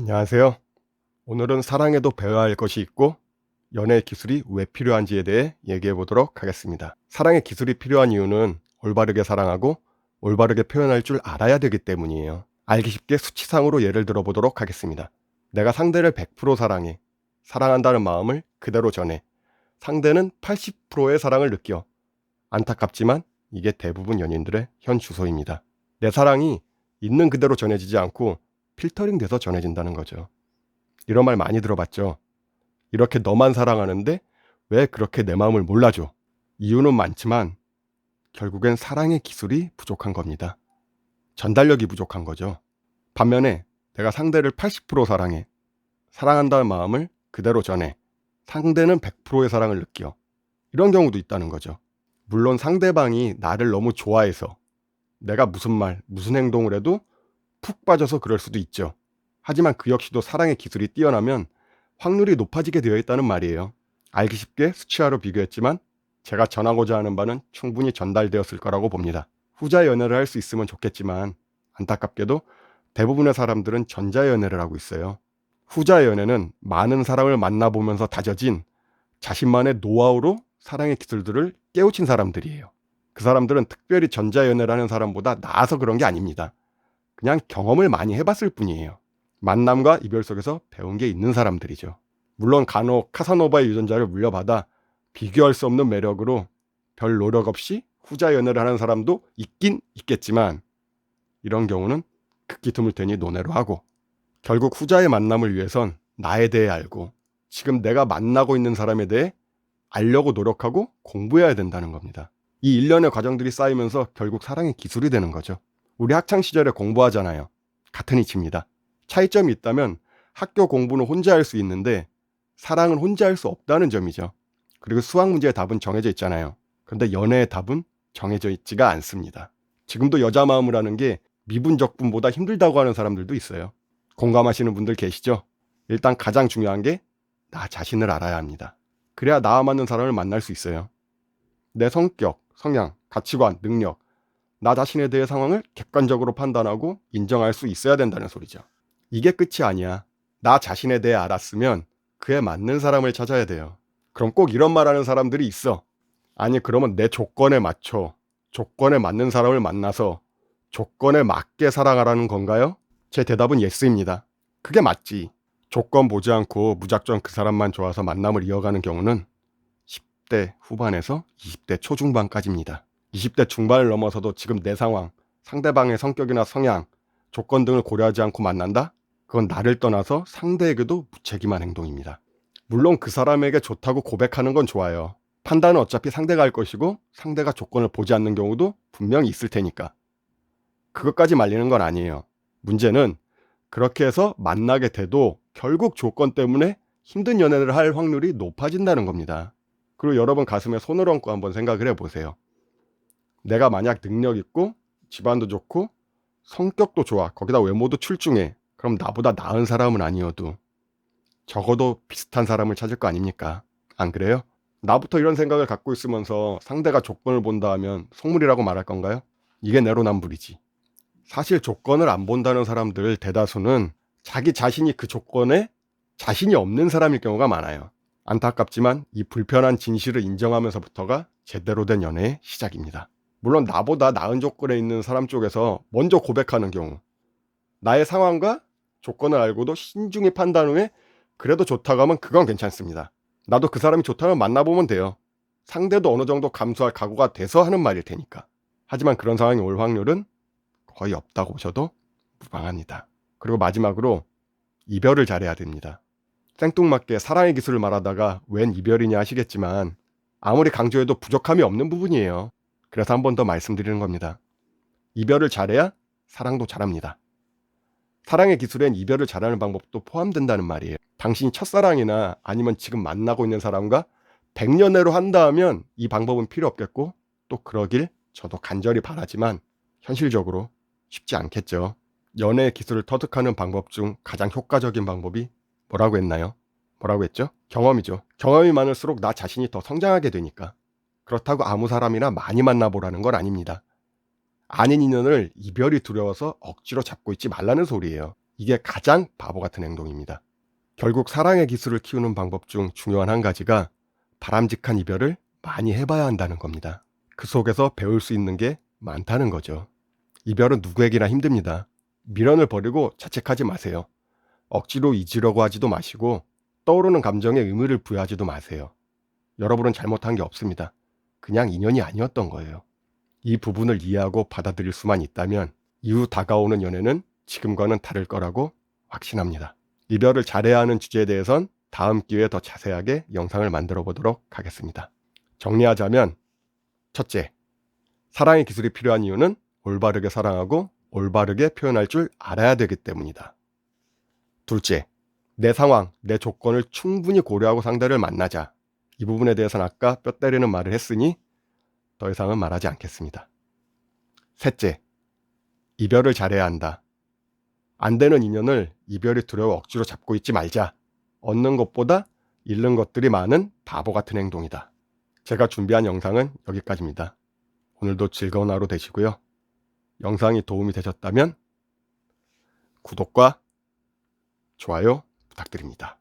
안녕하세요. 오늘은 사랑에도 배워야 할 것이 있고 연애 기술이 왜 필요한지에 대해 얘기해 보도록 하겠습니다. 사랑의 기술이 필요한 이유는 올바르게 사랑하고 올바르게 표현할 줄 알아야 되기 때문이에요. 알기 쉽게 수치상으로 예를 들어 보도록 하겠습니다. 내가 상대를 100% 사랑해. 사랑한다는 마음을 그대로 전해. 상대는 80%의 사랑을 느껴. 안타깝지만 이게 대부분 연인들의 현 주소입니다. 내 사랑이 있는 그대로 전해지지 않고 필터링 돼서 전해진다는 거죠. 이런 말 많이 들어봤죠. 이렇게 너만 사랑하는데 왜 그렇게 내 마음을 몰라줘? 이유는 많지만 결국엔 사랑의 기술이 부족한 겁니다. 전달력이 부족한 거죠. 반면에 내가 상대를 80% 사랑해. 사랑한다는 마음을 그대로 전해. 상대는 100%의 사랑을 느껴. 이런 경우도 있다는 거죠. 물론 상대방이 나를 너무 좋아해서 내가 무슨 말, 무슨 행동을 해도 푹 빠져서 그럴 수도 있죠. 하지만 그 역시도 사랑의 기술이 뛰어나면 확률이 높아지게 되어 있다는 말이에요. 알기 쉽게 수치화로 비교했지만 제가 전하고자 하는 바는 충분히 전달되었을 거라고 봅니다. 후자 연애를 할 수 있으면 좋겠지만 안타깝게도 대부분의 사람들은 전자 연애를 하고 있어요. 후자 연애는 많은 사람을 만나보면서 다져진 자신만의 노하우로 사랑의 기술들을 깨우친 사람들이에요. 그 사람들은 특별히 전자 연애를 하는 사람보다 나아서 그런 게 아닙니다. 그냥 경험을 많이 해봤을 뿐이에요. 만남과 이별 속에서 배운 게 있는 사람들이죠. 물론 간혹 카사노바의 유전자를 물려받아 비교할 수 없는 매력으로 별 노력 없이 후자 연애를 하는 사람도 있긴 있겠지만 이런 경우는 극히 드물 테니 논외로 하고 결국 후자의 만남을 위해선 나에 대해 알고 지금 내가 만나고 있는 사람에 대해 알려고 노력하고 공부해야 된다는 겁니다. 이 일련의 과정들이 쌓이면서 결국 사랑의 기술이 되는 거죠. 우리 학창 시절에 공부하잖아요. 같은 이치입니다. 차이점이 있다면 학교 공부는 혼자 할 수 있는데 사랑은 혼자 할 수 없다는 점이죠. 그리고 수학 문제의 답은 정해져 있잖아요. 그런데 연애의 답은 정해져 있지가 않습니다. 지금도 여자 마음을 아는 게 미분적분보다 힘들다고 하는 사람들도 있어요. 공감하시는 분들 계시죠? 일단 가장 중요한 게 나 자신을 알아야 합니다. 그래야 나와 맞는 사람을 만날 수 있어요. 내 성격, 성향, 가치관, 능력, 나 자신에 대해 상황을 객관적으로 판단하고 인정할 수 있어야 된다는 소리죠. 이게 끝이 아니야. 나 자신에 대해 알았으면 그에 맞는 사람을 찾아야 돼요. 그럼 꼭 이런 말 하는 사람들이 있어. 아니, 그러면 내 조건에 맞춰, 조건에 맞는 사람을 만나서 조건에 맞게 사랑하라는 건가요? 제 대답은 예스입니다. 그게 맞지. 조건 보지 않고 무작정 그 사람만 좋아서 만남을 이어가는 경우는 10대 후반에서 20대 초중반까지입니다. 20대 중반을 넘어서도 지금 내 상황, 상대방의 성격이나 성향, 조건 등을 고려하지 않고 만난다? 그건 나를 떠나서 상대에게도 무책임한 행동입니다. 물론 그 사람에게 좋다고 고백하는 건 좋아요. 판단은 어차피 상대가 할 것이고 상대가 조건을 보지 않는 경우도 분명히 있을 테니까. 그것까지 말리는 건 아니에요. 문제는 그렇게 해서 만나게 돼도 결국 조건 때문에 힘든 연애를 할 확률이 높아진다는 겁니다. 그리고 여러분 가슴에 손을 얹고 한번 생각을 해보세요. 내가 만약 능력 있고 집안도 좋고 성격도 좋아. 거기다 외모도 출중해. 그럼 나보다 나은 사람은 아니어도 적어도 비슷한 사람을 찾을 거 아닙니까? 안 그래요? 나부터 이런 생각을 갖고 있으면서 상대가 조건을 본다 하면 속물이라고 말할 건가요? 이게 내로남불이지. 사실 조건을 안 본다는 사람들 대다수는 자기 자신이 그 조건에 자신이 없는 사람일 경우가 많아요. 안타깝지만 이 불편한 진실을 인정하면서부터가 제대로 된 연애의 시작입니다. 물론 나보다 나은 조건에 있는 사람 쪽에서 먼저 고백하는 경우, 나의 상황과 조건을 알고도 신중히 판단 후에 그래도 좋다고 하면 그건 괜찮습니다. 나도 그 사람이 좋다면 만나보면 돼요. 상대도 어느 정도 감수할 각오가 돼서 하는 말일 테니까. 하지만 그런 상황이 올 확률은 거의 없다고 보셔도 무방합니다. 그리고 마지막으로 이별을 잘해야 됩니다. 생뚱맞게 사랑의 기술을 말하다가 웬 이별이냐 하시겠지만 아무리 강조해도 부족함이 없는 부분이에요. 그래서 한 번 더 말씀드리는 겁니다. 이별을 잘해야 사랑도 잘합니다. 사랑의 기술엔 이별을 잘하는 방법도 포함된다는 말이에요. 당신이 첫사랑이나 아니면 지금 만나고 있는 사람과 100년 내로 한다 하면 이 방법은 필요 없겠고 또 그러길 저도 간절히 바라지만 현실적으로 쉽지 않겠죠. 연애 기술을 터득하는 방법 중 가장 효과적인 방법이 뭐라고 했나요? 뭐라고 했죠? 경험이죠. 경험이 많을수록 나 자신이 더 성장하게 되니까. 그렇다고 아무 사람이나 많이 만나보라는 건 아닙니다. 아닌 인연을 이별이 두려워서 억지로 잡고 있지 말라는 소리예요. 이게 가장 바보 같은 행동입니다. 결국 사랑의 기술을 키우는 방법 중 중요한 한 가지가 바람직한 이별을 많이 해봐야 한다는 겁니다. 그 속에서 배울 수 있는 게 많다는 거죠. 이별은 누구에게나 힘듭니다. 미련을 버리고 자책하지 마세요. 억지로 잊으려고 하지도 마시고 떠오르는 감정에 의미를 부여하지도 마세요. 여러분은 잘못한 게 없습니다. 그냥 인연이 아니었던 거예요. 이 부분을 이해하고 받아들일 수만 있다면 이후 다가오는 연애는 지금과는 다를 거라고 확신합니다. 이별을 잘해야 하는 주제에 대해선 다음 기회에 더 자세하게 영상을 만들어 보도록 하겠습니다. 정리하자면 첫째, 사랑의 기술이 필요한 이유는 올바르게 사랑하고 올바르게 표현할 줄 알아야 되기 때문이다. 둘째, 내 상황, 내 조건을 충분히 고려하고 상대를 만나자. 이 부분에 대해서는 아까 뼈 때리는 말을 했으니 더 이상은 말하지 않겠습니다. 셋째, 이별을 잘해야 한다. 안 되는 인연을 이별이 두려워 억지로 잡고 있지 말자. 얻는 것보다 잃는 것들이 많은 바보 같은 행동이다. 제가 준비한 영상은 여기까지입니다. 오늘도 즐거운 하루 되시고요. 영상이 도움이 되셨다면 구독과 좋아요 부탁드립니다.